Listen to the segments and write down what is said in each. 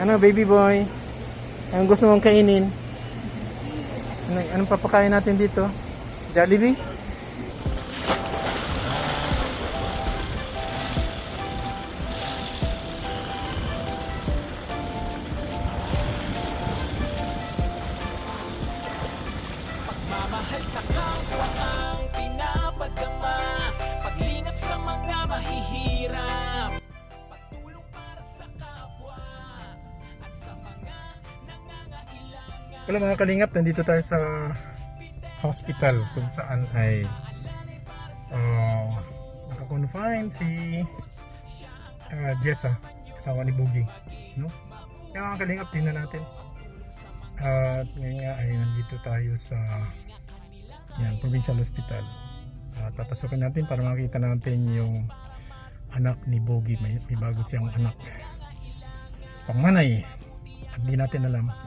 Ano, baby boy? Anong gusto mong kainin? Ano, anong papakain natin dito? Jollibee? Wala mga kalingap, nandito tayo sa hospital kung saan ay uh, nakakonfine si uh, Jessa, kasama ni Boogie. No? Kaya mga kalingap, tingnan natin. At ngayon nga ay nandito tayo sa yan, Provincial Hospital. At papasokin natin para makita natin yung anak ni Boogie. May, may bago siyang anak. Pangmanay. At di natin alam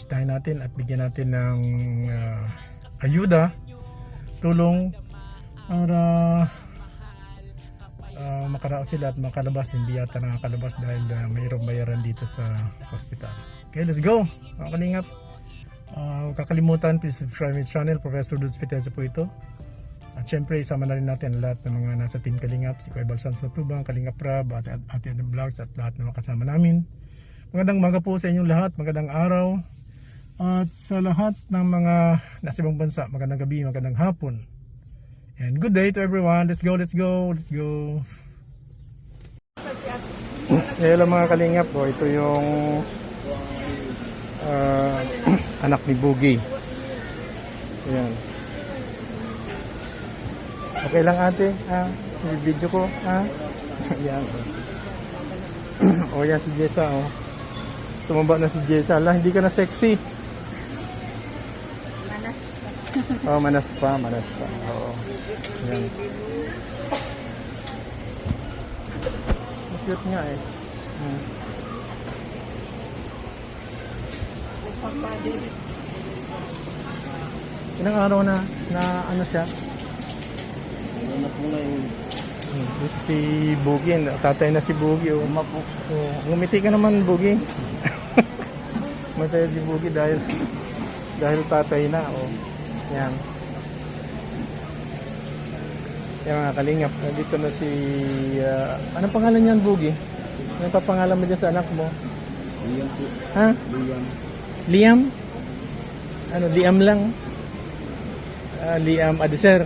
bisitahin natin at bigyan natin ng ah, ayuda, tulong para ah, makaraos sila at makalabas. Hindi yata nakakalabas dahil ah, mayroong bayaran dito sa hospital. Okay, let's go! Mga kalingap, huwag kakalimutan, please subscribe my channel, Professor Dudes Pitensa po ito. At syempre, isama na rin natin lahat ng mga nasa Team Kalingap, si Kuya Balsan Sotubang, Kalingap Rab, at Ate Adam Vlogs, at lahat ng mga namin. Magandang maga po sa inyong lahat, magandang araw. At sa lahat ng mga nasa ibang bansa, magandang gabi, magandang hapon. And good day to everyone. Let's go, let's go, let's go. Hello mga kalingap po. Ito yung ah, anak ni Boogie. Ayan. Okay lang ate? Yung video ko, ha? Ayan. o yan si Jessa, oh. Tumaba na si Jessa. Ala, hindi ka na sexy. Oh, manas pa, manas pa. Oo. Yan. Mas cute nga eh. Hmm. Ilang araw na na ano siya? Ano na po ngayon? Hmm. Ito si Boogie, tatay na si Boogie. Oh. Uma po. Oh, ngumiti ka naman, Boogie. Masaya si Boogie dahil dahil tatay na. Oh. Yan. Yan mga kalingap. Nandito na si... ah, anong pangalan niyan, Boogie? Ano pa pangalan mo dyan sa anak mo? Liam po. Ha? Liam. Liam? Ano, Liam lang? Ah, Liam Adeser.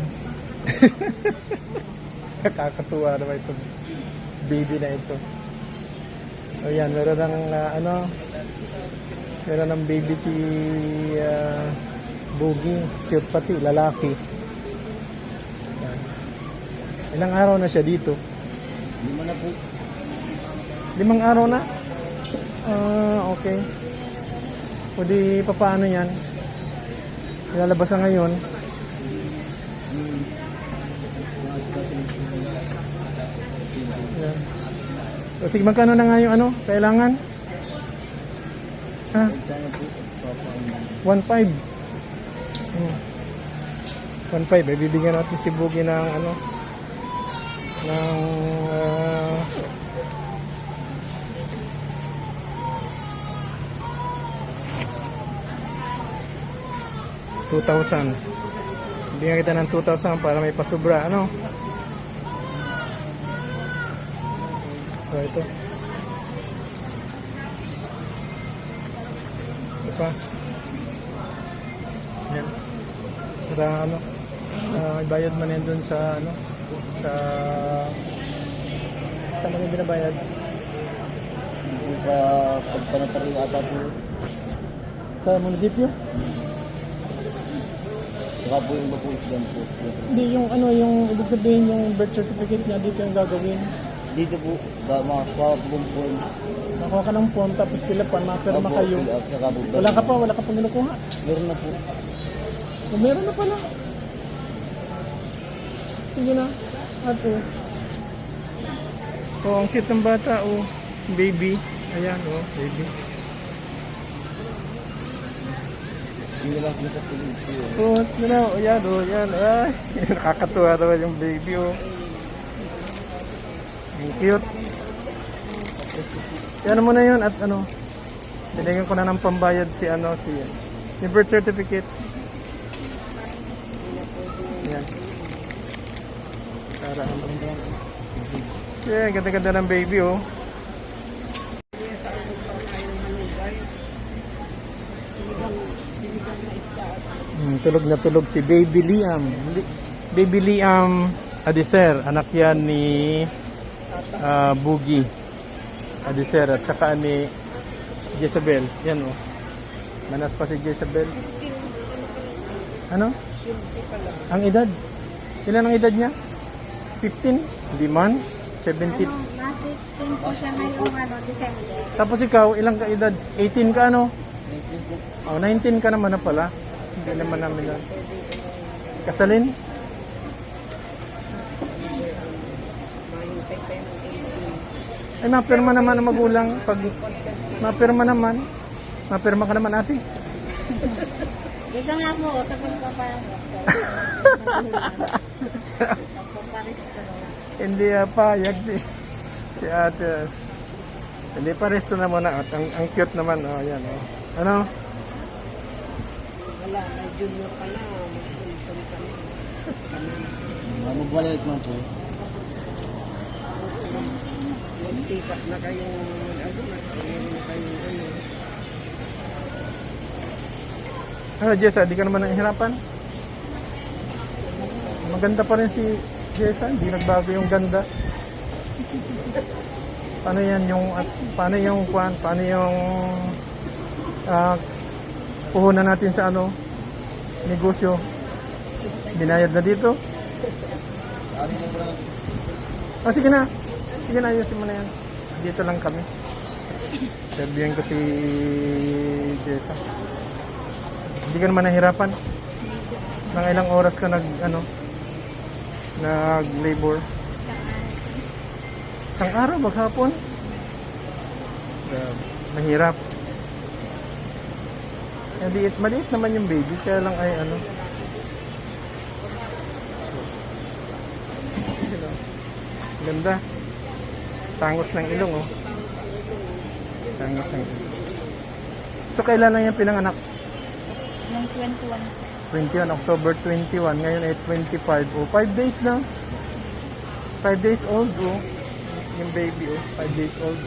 Kakatuwa naman itong baby na ito. O yan, meron ng ah, ano, meron ng baby si uh, Boogie, cute pati, lalaki. Yan. Ilang araw na siya dito? Lima na po. Limang araw na? Ah, okay. O di, papaano yan? Ilalabas na ngayon. Yan. So, sige, magkano na nga yung ano? Kailangan? Ha? sana po. Papa. 1.5. Hmm. 1.5. Eh, bibigyan natin si Boogie ng ano? Ng... ah, $2,000. Bigyan kita ng 2,000 para may pasubra. Ano? Ito. Ito pa. Yan. Para ano, uh, ibayad mo na yan dun sa ano, sa mo yung binabayad? Hindi pa pagpanatari ata po. Sa munisipyo? Saka po yung po dyan po. Hindi, yung ano, yung ibig sabihin yung birth certificate niya dito yung gagawin. Dito po. Ba, mga kapumpun. Nakuha ka ng form tapos pilapan, mapirma kayo. Po. Wala ka pa, wala ka pang kinukuha. Meron na po. O, meron na pala. Sige na. At oh. Oh, ang cute ng bata, oh. Baby. Ayan, oh, baby. Oh, ano na, oh, yan, oh, yan. Ay, nakakatuwa naman yung baby, oh. Ang cute. Yan mo na yun at ano, binigyan ko na ng pambayad si ano, si yung birth certificate. Yan. Para ano. Yeah, ganda-ganda ng baby oh. Hmm, tulog na tulog si Baby Liam. Li- Baby Liam Adiser, anak yan ni ah, Boogie Adiser at saka ni Jezebel. Yan oh. Manas pa si Jezebel. Ano? Ang edad? Ilan ang edad niya? 15? Hindi man? 17? Nasitin po siya ngayong ano, December. Tapos ikaw, ilang ka edad? 18 ka ano? Oh, 19 ka naman na pala. Hindi naman namin na. Kasalin? Ay, mapirma naman ang magulang. Pag mapirma naman, mapirma ka naman ate. Dito nga po, sa pagpaparango. Hindi uh, payag si, si ate. Hindi pa resto na muna. At ang, ang cute naman. Oh, yan, oh. Ano? Wala, may junior pa na. Magsunod ka na. Ah, Magbalik man po. Magsikat na kayong ano, nagkaroon na kayong ano. Ano, Jessa, di ka naman nahihirapan? Maganda pa rin si Jessa, hindi nagbago yung ganda. Paano yan yung, at paano yung, kwan, paano yung, ah, puhunan natin sa ano, negosyo. Binayad na dito. Ah, sige na. Sige na, ayusin mo na yan. Dito lang kami. Sabihan ko si Jessa. Hindi ka naman nahirapan. Nang ilang oras ka nag, ano, nag-labor. Isang araw, maghapon. Grabe, Mahirap. Maliit, maliit naman yung baby, kaya lang ay ano. Ganda. Tangos ng ilong, oh. Tangos ng ilong. So, kailan lang yung pinanganak? Nung 21. 21, October 21. Ngayon ay 25. Oh, 5 days lang. 5 days old, oh. Yung baby, oh. 5 days old.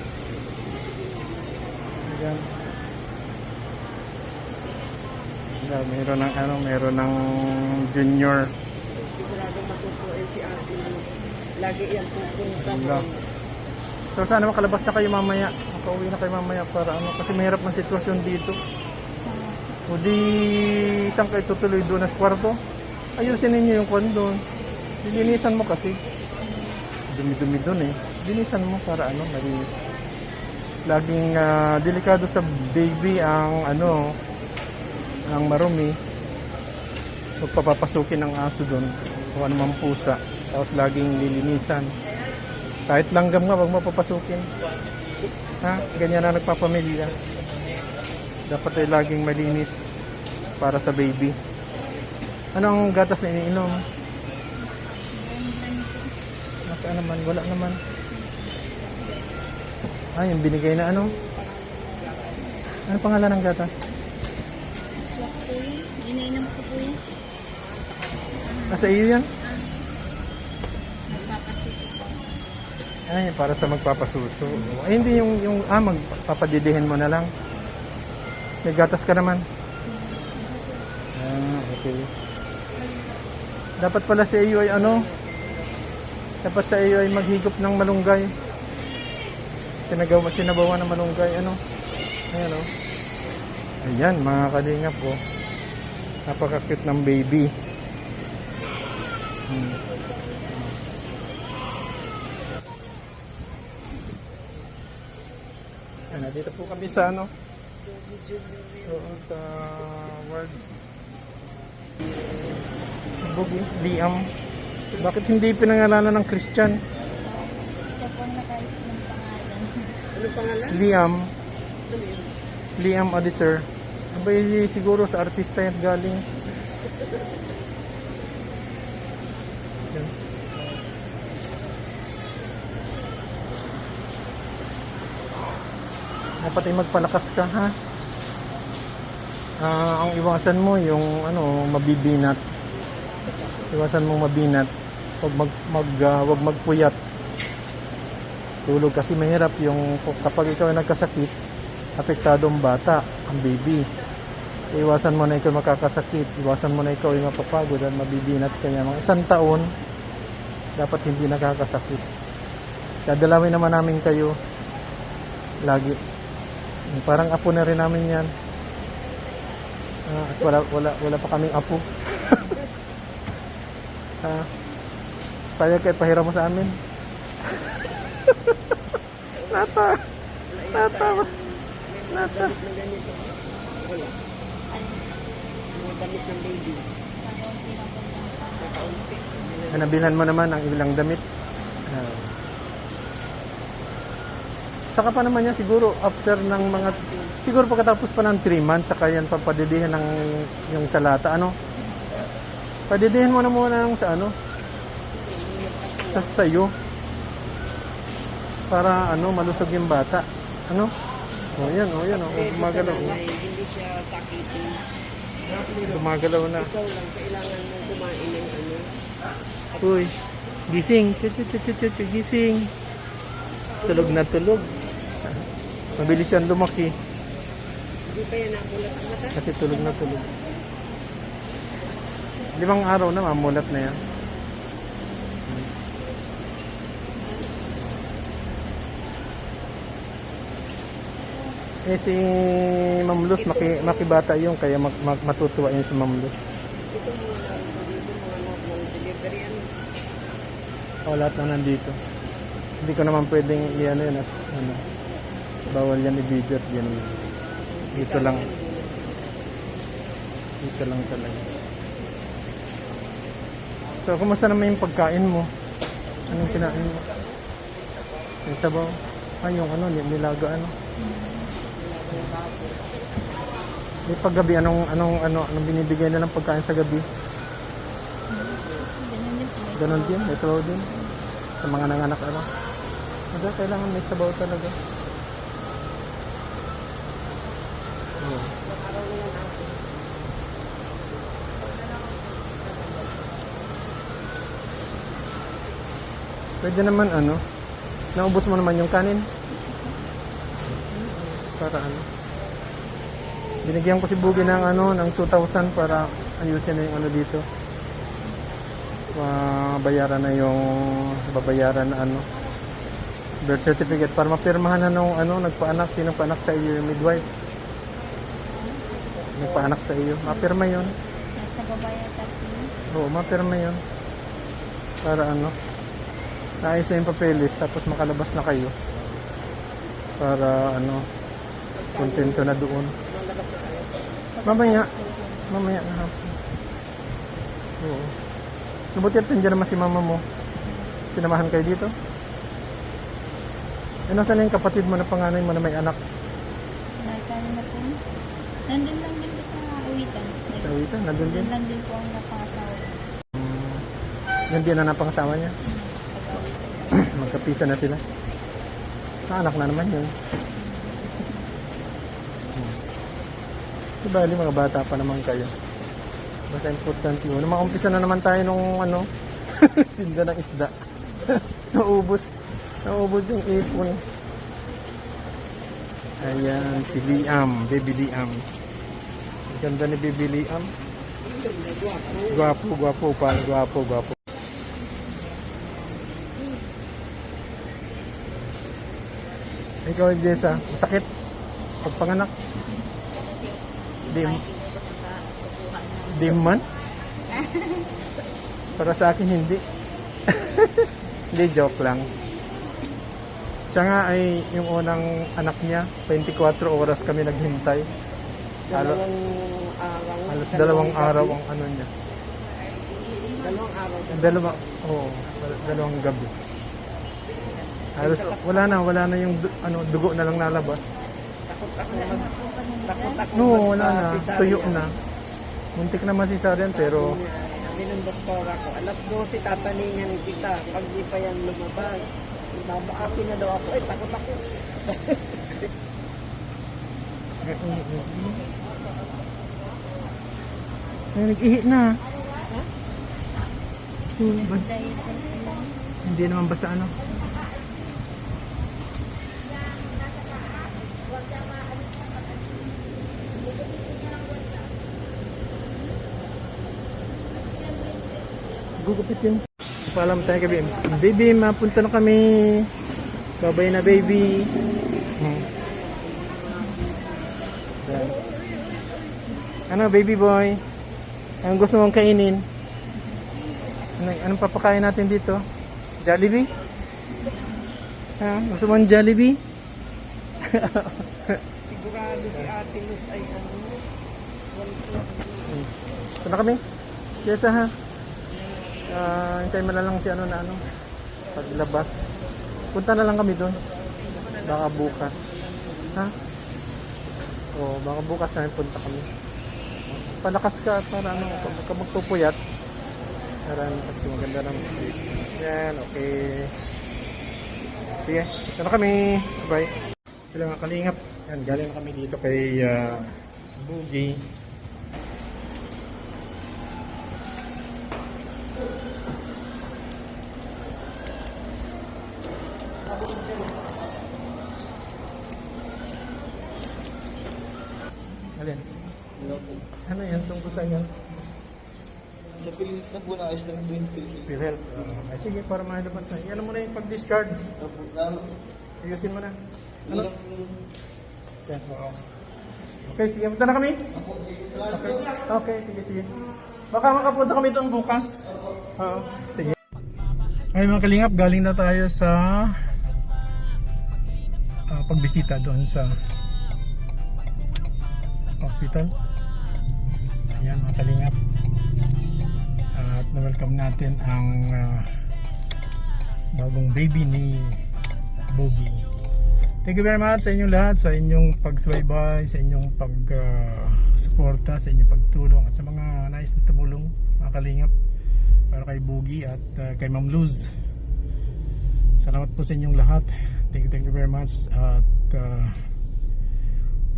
Ayan. Ayan, meron ng ano, meron ng junior. Sigurado matutuin si ate. Lagi yan pupunta. So sana makalabas na kayo mamaya. Makauwi na kayo mamaya para ano. Kasi mahirap ang sitwasyon dito. O di, saan kayo tutuloy doon sa kwarto? Ayusin ninyo yung kwan doon. Linisan mo kasi. Dumi-dumi doon eh. Linisan mo para ano, malinis. Laging ah, delikado sa baby ang ano, ang marumi. Huwag papapasukin ng aso doon. O anumang pusa. Tapos laging lilinisan. Kahit langgam nga, wag mo papasukin. Ha? Ganyan na nagpapamilya. Dapat ay laging malinis para sa baby. Anong gatas na iniinom? Nasaan naman? Wala naman. Ah, yung binigay na ano? Ano pangalan ng gatas? Swak po yun. Ininom ko po yun. Nasa iyo yan? Po. Ay, para sa magpapasuso. Ay, hindi yung, yung ah, magpapadidihin mo na lang. May gatas ka naman. Ah, okay. Dapat pala sa iyo ay ano? Dapat sa iyo ay maghigop ng malunggay. Sinagawa, sinabawa ng malunggay, ano? Ayan, oh. Ayan, mga kalingap, oh. Napaka-cute ng baby. Hmm. Ayan, dito po kami sa ano? Oo, sa ward. Bugi, Liam. Bakit hindi pinangalanan ng Christian? Ito po nakaisip ng pangalan. Ano pangalan? Liam. Liam Adiser. Abay, siguro sa artista yan galing. Yan. Dapat ay magpalakas ka, ha? Ah, ang iwasan mo yung ano, mabibinat. Iwasan mo mabinat. Huwag mag, mag ah, huwag magpuyat. Tulog kasi mahirap yung kapag ikaw ay nagkasakit, apektado ang bata, ang baby. Iwasan mo na ikaw makakasakit, iwasan mo na ikaw ay mapapagod at mabibinat kanya. Mga isang taon, dapat hindi nakakasakit. Kaya dalawin naman namin kayo lagi. Parang apo na rin namin yan. Ah, at wala, wala, wala pa kaming apo. ah, kaya kayo pahiram mo sa amin. Nata. Nata. Nata. Damit ng baby. Mo naman ang ilang damit. Ah. Saka pa naman yan siguro after ng mga siguro pagkatapos pa ng 3 months saka yan papadidihan ng yung salata ano. Padidihin mo na muna ng sa ano sa sayo para ano malusog yung bata. Ano? Oh, yan, oh, yan, oh, Pwede gumagalaw. sa oh. nanay, hindi siya sakitin. Gumagalaw na. Ikaw lang, kailangan mo kumain ng ano. Uy, gising. Gising. Tulog na tulog. Mabilis yan lumaki Hindi pa yan namulat ang mata. kasi tulog na tulog. Limang araw na mamulat na yan. Eh si Ma'am Luz, maki, makibata yung kaya mag, mag- matutuwa yun si Ma'am Luz. Ito normal delivery. Ano? O lahat na nandito. Hindi ko naman pwedeng i-ano yun at ano. Bawal yan i-video at yan. Dito lang. Dito lang talaga. So, kumusta naman yung pagkain mo? Anong kinain mo? Yung sabaw? Ah, yung ano, ni- nilaga ano? Yung paggabi, anong, anong, ano, anong binibigay nilang pagkain sa gabi? Ganon din, may sabaw din. Sa mga nanganak ano. Aga, kailangan may sabaw talaga. Pwede naman ano, naubos mo naman yung kanin. Para ano. Binigyan ko si Bugi ng ano, ng 2,000 para ayusin na yung ano dito bayaran na yung babayaran na ano birth certificate para mapirmahan na nung ano nagpaanak sino paanak sa iyo yung midwife nagpaanak sa iyo mapirma yun Nasa babae tatlo. oo mapirma yun para ano naayos na yung papeles tapos makalabas na kayo para ano kontento na doon mamaya mamaya na hapon oo Mabuti at nandiyan naman si mama mo. Sinamahan kayo dito? Eh, nasaan yung kapatid mo na panganay mo na may anak? Nasa ano na po? Nandun lang din po sa awitan. Awitan, nandun din. Nandun lang din po ang napangasawa. Yan din na napangasawa niya. Magkapisa na sila. Ah, anak na naman yun. Hmm. Di bali, mga bata pa naman kayo. Basta importante yun. Maumpisa na naman tayo nung ano, tinda ng isda. Naubos. Naubos yung ipon. Ayan, si Liam, baby Liam. Ganda ni baby Liam. Gwapo, gwapo pa, gwapo, gwapo. Ikaw, Jessa, masakit? Pagpanganak? Di, di man? Para sa akin, hindi. hindi, joke lang. Siya nga ay yung unang anak niya, 24 oras kami naghintay. Dalawang araw. halos dalawang araw ang ano niya. Dalawang araw. Dalawa, oo, dal- dalawang gabi. Halos, wala na, wala na yung ano, dugo na lang nalabas. Takot ako. mag- Takot ako. No, wala na, tuyo na. Muntik na masisaryan pero Sabi ng doktor ako, alas 12 tataningan kita. Pag di pa yan lumabas, babaakin na daw ako. Eh, takot ako. Ay, nag-ihi na. Ba-. Hindi naman basta ano. Gugupit yun. Paalam tayo kay Bim. Baby, mapunta na kami. Babay na baby. Ano baby boy? Anong gusto mong kainin? Ano, anong papakain natin dito? Jollibee? Ha? Gusto mo ng Jollibee? Sigurado si Ate Luz ay ano, Ito na kami. Kesa ha. Ah, hintay mo na lang si ano na ano. Paglabas. Punta na lang kami doon. Baka bukas. Ha? Oo, baka bukas na punta kami. Palakas ka at para ano, pag ka magpupuyat. Para ano, kasi maganda ng Yan, okay. Sige, ito na kami. Bye. Sila mga kalingap. Yan, galing kami dito kay uh, Boogie. Ano yan tungkol sa yan? Sa pilit na po na ayos lang po yung pilit. PhilHealth. Uh, ay sige, para mailabas na. Yan mo na yung pag-discharge. Tapos lalo, Ayusin mo na. ano? Ano? Yan, oo. Okay, sige. Punta na kami. Okay. Okay, sige, sige. Baka makapunta kami doon bukas. Oo, sige. Ay mga kalingap, galing na tayo sa ah, pagbisita doon sa hospital. Ayan mga kalingap. At na-welcome natin ang ah, bagong baby ni Boogie. Thank you very much sa inyong lahat, sa inyong pagsubaybay, sa inyong pag-suporta, sa inyong pagtulong at sa mga nais na tumulong, mga kalingap para kay Boogie at uh, kay Ma'am Luz. Salamat po sa inyong lahat. Thank you, thank you very much. At uh,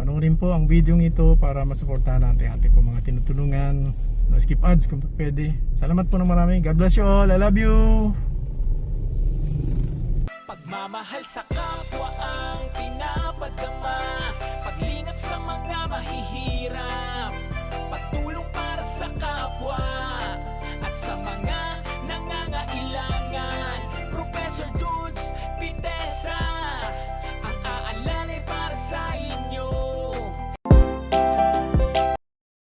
panoorin po ang video ito para masuportahan natin ating po mga tinutulungan. No skip ads kung pwede. Salamat po ng marami. God bless you all. I love you. Pagmamahal sa kapwa ang pinapadama Paglingat sa mga mahihirap Pagtulong para sa kapwa At sa mga